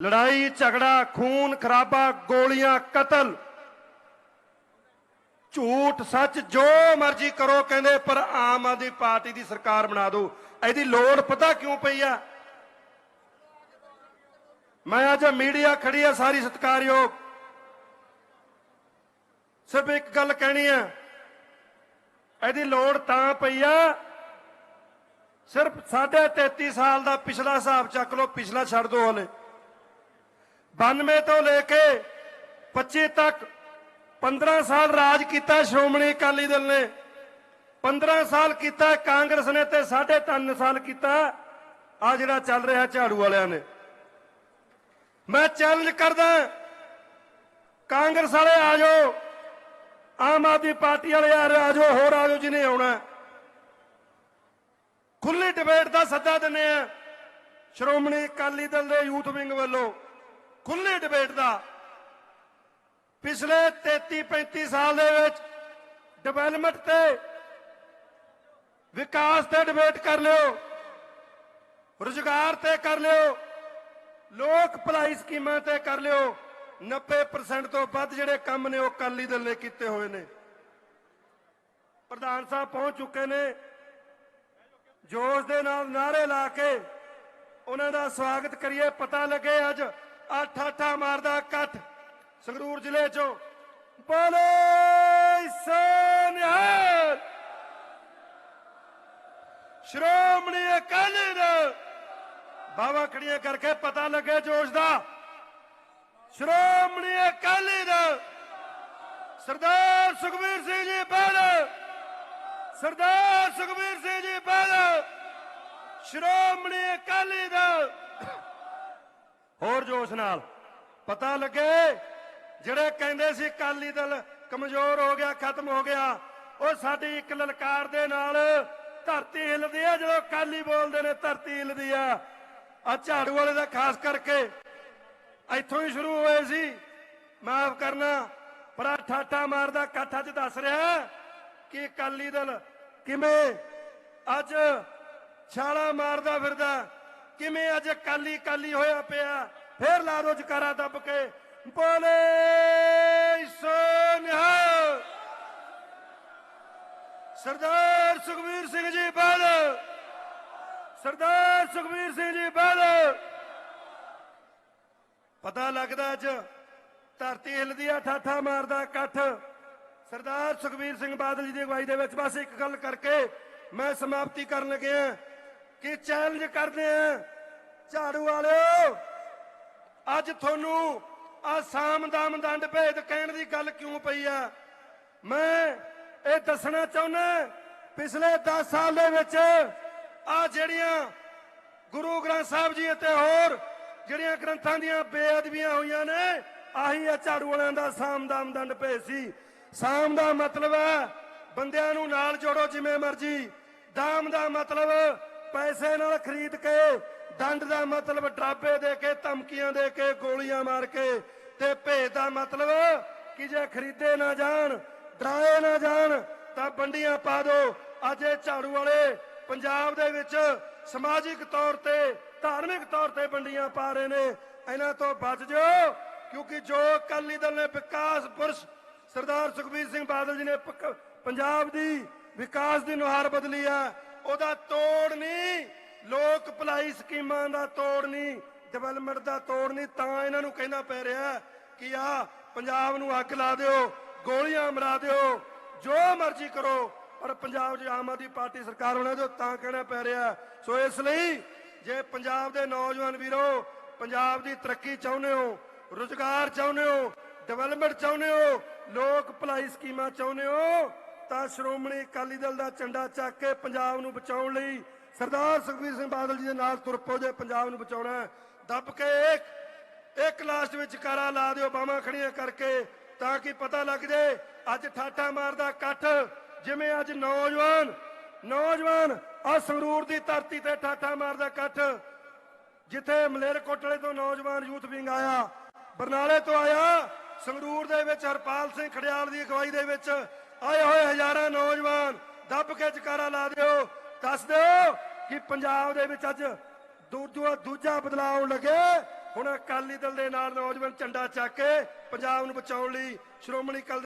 ਲੜਾਈ, ਝਗੜਾ, ਖੂਨ, ਖਰਾਬਾ, ਗੋਲੀਆਂ, ਕਤਲ। ਝੂਠ, ਸੱਚ, ਜੋ ਮਰਜ਼ੀ ਕਰੋ ਕਹਿੰਦੇ, ਪਰ ਆਮ ਆਦਮੀ ਪਾਰਟੀ ਦੀ ਸਰਕਾਰ ਬਣਾ ਦਿਓ। ਇਹਦੀ ਲੋੜ ਪਤਾ ਕਿਉਂ ਪਈ ਆ? ਮੈਂ ਅੱਜ ਮੀਡੀਆ ਖੜੀ ਆ ਸਾਰੀ ਸਤਿਕਾਰਯੋਗ। ਸਿਰਫ ਇੱਕ ਗੱਲ ਕਹਿਣੀ ਆ, ਇਹਦੀ ਲੋੜ ਤਾਂ ਪਈ ਆ, ਸਿਰਫ ਸਾਢੇ 33 ਸਾਲ ਦਾ ਪਿਛਲਾ ਹਿਸਾਬ ਚੱਕ ਲਓ, ਪਿਛਲਾ ਛੱਡ ਦਿਓ ਹਲੇ। 92 ਤੋਂ ਲੈ ਕੇ 25 ਤੱਕ 15 ਸਾਲ ਰਾਜ ਕੀਤਾ ਸ਼੍ਰੋਮਣੀ ਅਕਾਲੀ ਦਲ ਨੇ। 15 ਸਾਲ ਕੀਤਾ, ਕਾਂਗਰਸ ਨੇ ਤੇ 3.5 ਸਾਲ ਕੀਤਾ। ਆ ਜਿਹੜਾ ਚੱਲ ਰਿਹਾ ਝਾੜੂ ਵਾਲਿਆਂ ਨੇ। ਮੈਂ ਚੈਲੰਜ ਕਰਦਾ ਕਾਂਗਰਸ ਵਾਲੇ ਆ ਜਾਓ, ਆਮ ਆਦਮੀ ਪਾਰਟੀ ਵਾਲੇ ਆ ਰਹੇ ਆ ਜਾਓ, ਹੋਰ ਆ ਜਾਓ ਜਿਹਨੇ ਆਉਣਾ। ਖੁੱਲੀ ਡਿਬੇਟ ਦਾ ਸੱਦਾ ਦਿੰਦੇ ਆ ਸ਼੍ਰੋਮਣੀ ਅਕਾਲੀ ਦਲ ਦੇ ਯੂਥ ਵਿੰਗ ਵੱਲੋਂ। ਖੁੱਲੀ ਡਿਬੇਟ ਦਾ। ਪਿਛਲੇ 33 35 ਸਾਲ ਦੇ ਵਿੱਚ ਡਿਵੈਲਪਮੈਂਟ ਤੇ ਵਿਕਾਸ ਤੇ ਡਿਬੇਟ ਕਰ ਲਿਓ। ਰੁਜ਼ਗਾਰ ਤੇ ਕਰ ਲਿਓ। ਲੋਕ ਭਲਾਈ ਸਕੀਮਾਂ ਤੇ ਕਰ ਲਿਓ। 90% ਤੋਂ ਵੱਧ ਜਿਹੜੇ ਕੰਮ ਨੇ ਉਹ ਅਕਾਲੀ ਦਲ ਨੇ ਕੀਤੇ ਹੋਏ ਨੇ। ਪ੍ਰਧਾਨ ਸਾਹਿਬ ਪਹੁੰਚ ਚੁੱਕੇ ਨੇ। ਜੋਸ਼ ਦੇ ਨਾਲ ਨਾਰੇ ਲਾ ਕੇ ਉਹਨਾਂ ਦਾ ਸਵਾਗਤ ਕਰੀਏ। ਪਤਾ ਲੱਗੇ ਅੱਜ ਅੱਠ ਅੱਠਾ ਮਾਰਦਾ ਇਕੱਠ ਸੰਗਰੂਰ ਜ਼ਿਲ੍ਹੇ ਚੋਂ। ਬੋਲੇ ਸੋਨਿਹਾਲ। ਸ਼੍ਰੋਮਣੀ ਅਕਾਲੀ ਦਲ। ਬਾਵਾ ਖੜੀਆਂ ਕਰਕੇ ਪਤਾ ਲੱਗੇ ਜੋਸ਼ ਦਾ। ਸ਼੍ਰੋਮਣੀ ਅਕਾਲੀ ਦਲ। ਸਰਦਾਰ ਸੁਖਬੀਰ ਸਿੰਘ ਜੀ ਬਾਦਲ ਸਰਦਾਰ ਸੁਖਬੀਰ ਸਿੰਘ ਜੀ ਬਾਦਲ ਸ਼੍ਰੋਮਣੀ ਅਕਾਲੀ ਦਲ। ਹੋਰ ਜੋਸ਼ ਨਾਲ। ਪਤਾ ਲੱਗੇ, ਜਿਹੜੇ ਕਹਿੰਦੇ ਸੀ ਅਕਾਲੀ ਦਲ ਕਮਜ਼ੋਰ ਹੋ ਗਿਆ, ਖਤਮ ਹੋ ਗਿਆ, ਉਹ ਸਾਡੀ ਇੱਕ ਲਲਕਾਰ ਦੇ ਨਾਲ ਧਰਤੀ ਹਿੱਲਦੀ ਹੈ ਜਦੋਂ ਅਕਾਲੀ ਬੋਲਦੇ ਨੇ ਧਰਤੀ ਹਿੱਲਦੀ ਆ। ਆ ਝਾੜੂ ਵਾਲੇ ਦਾ ਖਾਸ ਕਰਕੇ ਇੱਥੋਂ ਹੀ ਸ਼ੁਰੂ ਹੋਏ ਸੀ। ਮਾਫ ਕਰਨਾ, ਪਰ ਆਹ ਠਾਠਾ ਮਾਰਦਾ, ਕਾਠਾ ਚ ਦੱਸ ਰਿਹਾ ਕਿ ਅਕਾਲੀ ਦਲ ਕਿਵੇਂ ਅੱਜ ਛਾਲਾ ਮਾਰਦਾ ਫਿਰਦਾ ਕਿਵੇਂ ਅੱਜ ਕਾਲੀ ਕਾਲੀ ਹੋਇਆ ਪਿਆ? ਫੇਰ ਲਾ ਦੋ ਜਕਾਰਾ ਦੱਬ ਕੇ ਬੋਲੇ ਸੋਨਿਹਾਲ ਸਰਦਾਰ ਸੁਖਬੀਰ ਸਿੰਘ ਜੀ ਬਾਦਲ ਸਰਦਾਰ ਸੁਖਬੀਰ ਸਿੰਘ ਜੀ ਬਾਦਲ ਪਤਾ ਲੱਗਦਾ ਅੱਜ ਧਰਤੀ ਹਿੱਲਦੀ ਆ, ਠਾਠਾ ਮਾਰਦਾ ਇਕੱਠ। ਸਰਦਾਰ ਸੁਖਬੀਰ ਸਿੰਘ ਬਾਦਲ ਜੀ ਦੀ ਅਗਵਾਈ ਦੇ ਵਿੱਚ ਬਸ ਇੱਕ ਗੱਲ ਕਰਕੇ ਮੈਂ ਸਮਾਪਤੀ ਕਰਨ ਲੱਗਿਆ ਕਿ ਚੈਲੰਜ ਕਰਦੇ ਆ? ਝਾੜੂ ਵਾਲਿਓ, ਅੱਜ ਤੁਹਾਨੂੰ ਆ ਸਾਮ ਦਾਮ ਭੇਦ ਕਹਿਣ ਦੀ ਗੱਲ ਕਿਉਂ ਪਈ ਆ? ਮੈਂ ਇਹ ਦੱਸਣਾ ਚਾਹੁੰਦਾ ਪਿਛਲੇ 10 ਸਾਲ ਦੇ ਵਿੱਚ ਆ ਜਿਹੜੀਆਂ ਗੁਰੂ ਗ੍ਰੰਥ ਸਾਹਿਬ ਜੀ ਅਤੇ ਹੋਰ ਜਿਹੜੀਆਂ ਗ੍ਰੰਥਾਂ ਦੀਆਂ ਬੇਅਦਬੀਆਂ ਹੋਈਆਂ ਨੇ, ਆਹੀ ਆ ਝਾੜੂ ਵਾਲਿਆਂ ਦਾ ਸਾਮ ਦਾਮ ਦੰਡ ਭੇਦ ਸੀ। ਸਾਮ ਦਾ ਮਤਲਬ ਹੈ ਬੰਦਿਆਂ ਨੂੰ ਨਾਲ ਜੋੜੋ ਜਿਵੇਂ ਮਰਜ਼ੀ। ਦਾਮ ਦਾ ਮਤਲਬ ਪੈਸੇ ਨਾਲ ਖਰੀਦ ਕੇ ਦੰਡ ਦਾ ਮਤਲਬ ਡਰਾਬੇ ਦੇ ਕੇ, ਧਮਕੀਆਂ ਦੇ ਕੇ, ਗੋਲੀਆਂ ਮਾਰ ਕੇ ਤੇ ਭੇਦ ਦਾ ਮਤਲਬ ਕਿ ਜੇ ਖਰੀਦੇ ਨਾ ਜਾਣ, ਡਰਾਏ ਨਾ ਜਾਣ, ਤਾਂ ਬੰਡੀਆਂ ਪਾ ਦਿਓ ਅੱਜ ਇਹ ਝਾੜੂ ਵਾਲੇ ਪੰਜਾਬ ਦੇ ਵਿੱਚ ਸਮਾਜਿਕ ਤੌਰ ਤੇ, ਧਾਰਮਿਕ ਤੌਰ ਤੇ ਬੰਡੀਆਂ ਪਾ ਰਹੇ ਨੇ। ਇਹਨਾਂ ਤੋਂ ਬਚ ਜਾਓ, ਕਿਉਂਕਿ ਜੋ ਅਕਾਲੀ ਦਲ ਨੇ ਵਿਕਾਸ ਪੁਰਸ਼ ਸਰਦਾਰ ਸੁਖਬੀਰ ਸਿੰਘ ਬਾਦਲ ਜੀ ਨੇ ਪੰਜਾਬ ਦੀ ਵਿਕਾਸ ਦੀ ਨੁਹਾਰ ਬਦਲੀ ਆ। ਉਹਦਾ ਤੋੜ ਨਹੀਂ। ਲੋਕ ਭਲਾਈ ਸਕੀਮਾਂ ਦਾ ਤੋੜ ਨਹੀਂ ਡਿਵੈਲਪਮੈਂਟ ਦਾ ਤੋੜ ਨਹੀਂ, ਤਾਂ ਇਹਨਾਂ ਨੂੰ ਕਹਿਣਾ ਪੈ ਰਿਹਾ ਕਿ ਆ ਪੰਜਾਬ ਨੂੰ ਅੱਗ ਲਾ ਦਿਓ, ਗੋਲੀਆਂ ਮਰਾ ਦਿਓ, ਜੋ ਮਰਜ਼ੀ ਕਰੋ, ਪਰ ਪੰਜਾਬ 'ਚ ਆਮ ਆਦਮੀ ਪਾਰਟੀ ਸਰਕਾਰ ਹੋਣਾ ਜੋ ਤਾਂ ਕਹਿਣਾ ਪੈ ਰਿਹਾ ਸੋ ਇਸ ਲਈ ਜੇ ਪੰਜਾਬ ਦੇ ਨੌਜਵਾਨ ਵੀਰੋ, ਪੰਜਾਬ ਦੀ ਤਰੱਕੀ ਚਾਹੁੰਦੇ ਹੋ, ਰੁਜ਼ਗਾਰ ਚਾਹੁੰਦੇ ਹੋ ਡਿਵੈਲਪਮੈਂਟ ਚਾਹੁੰਦੇ ਹੋ, ਲੋਕ ਭਲਾਈ ਸਕੀਮਾਂ ਚਾਹੁੰਦੇ ਹੋ ਤਾਂ ਸ਼੍ਰੋਮਣੀ ਅਕਾਲੀ ਦਲ ਦਾ ਝੰਡਾ ਚੱਕ ਕੇ ਪੰਜਾਬ ਨੂੰ ਬਚਾਉਣ ਲਈ ਸਰਦਾਰ ਸੁਖਬੀਰ ਸਿੰਘ ਬਾਦਲ ਜੀ ਦੇ ਨਾਲ ਤੁਰ ਪਓ ਜੇ ਪੰਜਾਬ ਨੂੰ ਬਚਾਉਣਾ ਦੱਬ ਕੇ ਇੱਕ ਇੱਕ ਲਾਸਟ ਵਿੱਚ ਕਾਰਾ ਲਾ ਦਿਓ, ਬਾਹਾਂ ਖੜੀਆਂ ਕਰਕੇ ਤਾਂ ਕਿ ਪਤਾ ਲੱਗ ਜਾਏ ਅੱਜ ਠਾਠਾ ਮਾਰਦਾ ਇਕੱਠ ਜਿਵੇਂ ਅੱਜ ਨੌਜਵਾਨ ਨੌਜਵਾਨ ਆ ਸੰਗਰੂਰ ਦੀ ਧਰਤੀ ਤੇ ਠਾਠਾ ਮਾਰਦਾ ਇਕੱਠ, ਜਿੱਥੇ ਮਲੇਰਕੋਟਲੇ ਤੋਂ ਨੌਜਵਾਨ ਯੂਥ ਵਿੰਗ ਆਇਆ, ਬਰਨਾਲੇ ਤੋਂ ਆਇਆ, ਸੰਗਰੂਰ ਦੇ ਵਿੱਚ ਹਰਪਾਲ ਸਿੰਘ ਖੜਿਆਲ ਦੀ ਅਗਵਾਈ ਦੇ ਵਿੱਚ ਆਏ ਹੋਏ ਹਜ਼ਾਰਾਂ ਨੌਜਵਾਨ ਦੱਬ ਕੇ ਜਕਾਰਾ ਲਾ ਦਿਓ। ਦੱਸ ਦਿਓ ਕਿ ਪੰਜਾਬ ਦੇ ਵਿੱਚ ਅੱਜ ਦੂਜਾ ਦੂਜਾ ਬਦਲਾਅ ਆਉਣ ਲੱਗੇ। ਹੁਣ ਅਕਾਲੀ ਦਲ ਦੇ ਨਾਲ ਨੌਜਵਾਨ ਝੰਡਾ ਚੱਕ ਕੇ ਪੰਜਾਬ ਨੂੰ ਬਚਾਉਣ ਲਈ ਸ਼੍ਰੋਮਣੀ ਅਕਾਲੀ